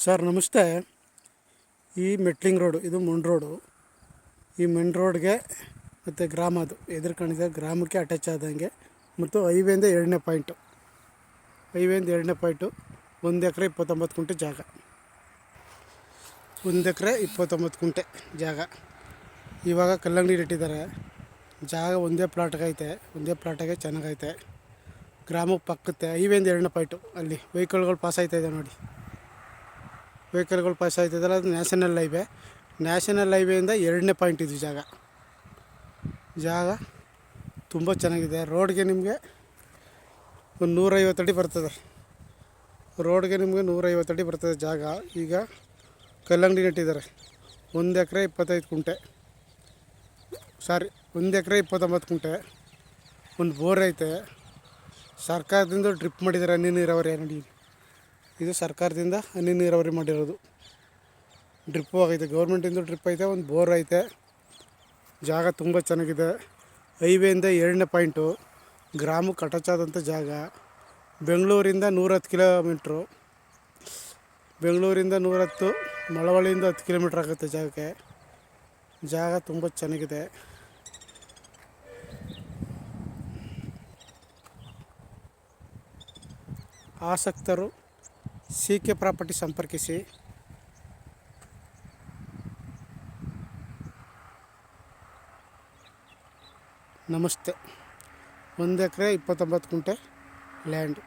Sir, ನಮಸ್ತೆ. ಈ metalling road, ಇದು ಮಣ್ ರೋಡು. ಈ ಮಣ್ ರೋಡ್ಗೆ ಮತ್ತು ಗ್ರಾಮ ಅದು, ಎದುರು ಗ್ರಾಮಕ್ಕೆ ಅಟ್ಯಾಚ್ ಆದಂಗೆ ಮತ್ತು ಹೈವೇಂದ ಎರಡನೇ ಪಾಯಿಂಟು ಹೈವೇಂದ ಎರಡನೇ ಪಾಯಿಂಟು ಒಂದು ಎಕರೆ ಇಪ್ಪತ್ತೊಂಬತ್ತು ಕುಂಟೆ ಜಾಗ. ಒಂದು ಎಕರೆ ಇಪ್ಪತ್ತೊಂಬತ್ತು ಕುಂಟೆ ಜಾಗ. ಇವಾಗ ಕಲ್ಲಂಗಡಿ ಇಟ್ಟಿದ್ದಾರೆ ಜಾಗ ಒಂದೇ ಪ್ಲಾಟ್ಗೈತೆ ಒಂದೇ ಪ್ಲಾಟಾಗೆ ಚೆನ್ನಾಗೈತೆ. ಗ್ರಾಮಕ್ಕೆ ಪಕ್ಕತ್ತೆ ಹೈವೇಂದ ಎರಡನೇ ಪಾಯಿಂಟು ಅಲ್ಲಿ ವೆಹಿಕಲ್ಗಳು ಪಾಸ್ ಆಯ್ತಾ ಇದೆ ನೋಡಿ. ವೆಹಿಕಲ್ಗಳು ಪಾಸ್ ಆಗ್ತಿದ್ದಲ್ಲ ಅದು ನ್ಯಾಷನಲ್ ಹೈವೇ. ನ್ಯಾಷನಲ್ ಹೈವೆಯಿಂದ ಎರಡನೇ ಪಾಯಿಂಟ್ ಇದು ಜಾಗ. ಜಾಗ ತುಂಬ ಚೆನ್ನಾಗಿದೆ. ರೋಡ್ಗೆ ನಿಮಗೆ ಒಂದು ನೂರೈವತ್ತು ಅಡಿ ಬರ್ತದೆ. ರೋಡ್ಗೆ ನಿಮಗೆ ನೂರೈವತ್ತು ಅಡಿ ಬರ್ತದೆ ಜಾಗ. ಈಗ ಕಲ್ಲಂಗಡಿ ನೆಟ್ಟಿದ್ದಾರೆ. ಒಂದು ಎಕರೆ ಇಪ್ಪತ್ತೈದು ಕುಂಟೆ. ಸಾರಿ, ಒಂದು ಎಕರೆ ಇಪ್ಪತ್ತೊಂಬತ್ತು ಕುಂಟೆ. ಒಂದು ಬೋರ್ ಐತೆ. ಸರ್ಕಾರದಿಂದ ಡ್ರಿಪ್ ಮಾಡಿದ್ದಾರೆ ಹನಿ ನೀರಾವರಿ ನೋಡಿ ಇದು ಸರ್ಕಾರದಿಂದ ಹನಿ ನೀರಾವರಿ ಮಾಡಿರೋದು. ಡ್ರಿಪ್ಪು ಆಗೈತೆ, ಗೌರ್ಮೆಂಟಿಂದ ಡ್ರಿಪ್ ಐತೆ, ಒಂದು ಬೋರ್ ಐತೆ. ಜಾಗ ತುಂಬ ಚೆನ್ನಾಗಿದೆ. ಹೈವೇಯಿಂದ ಎರಡನೇ ಪಾಯಿಂಟು ಗ್ರಾಮಕ್ಕೆ ಕಟಚಾದಂಥ ಜಾಗ. ಬೆಂಗಳೂರಿಂದ ನೂರತ್ತು ಕಿಲೋಮೀಟ್ರು. ಬೆಂಗಳೂರಿಂದ ನೂರತ್ತು ಮಳವಳ್ಳಿಯಿಂದ ಹತ್ತು ಕಿಲೋಮೀಟ್ರ್ ಆಗುತ್ತೆ ಜಾಗಕ್ಕೆ. ಜಾಗ ತುಂಬ ಚೆನ್ನಾಗಿದೆ. ಆಸಕ್ತರು ಸಿ ಕೆ ಪ್ರಾಪರ್ಟಿ ಸಂಪರ್ಕಿಸಿ ನಮಸ್ತೆ ಒಂದು ಎಕರೆ ಇಪ್ಪತ್ತೊಂಬತ್ತು ಕುಂಟೆ ಲ್ಯಾಂಡು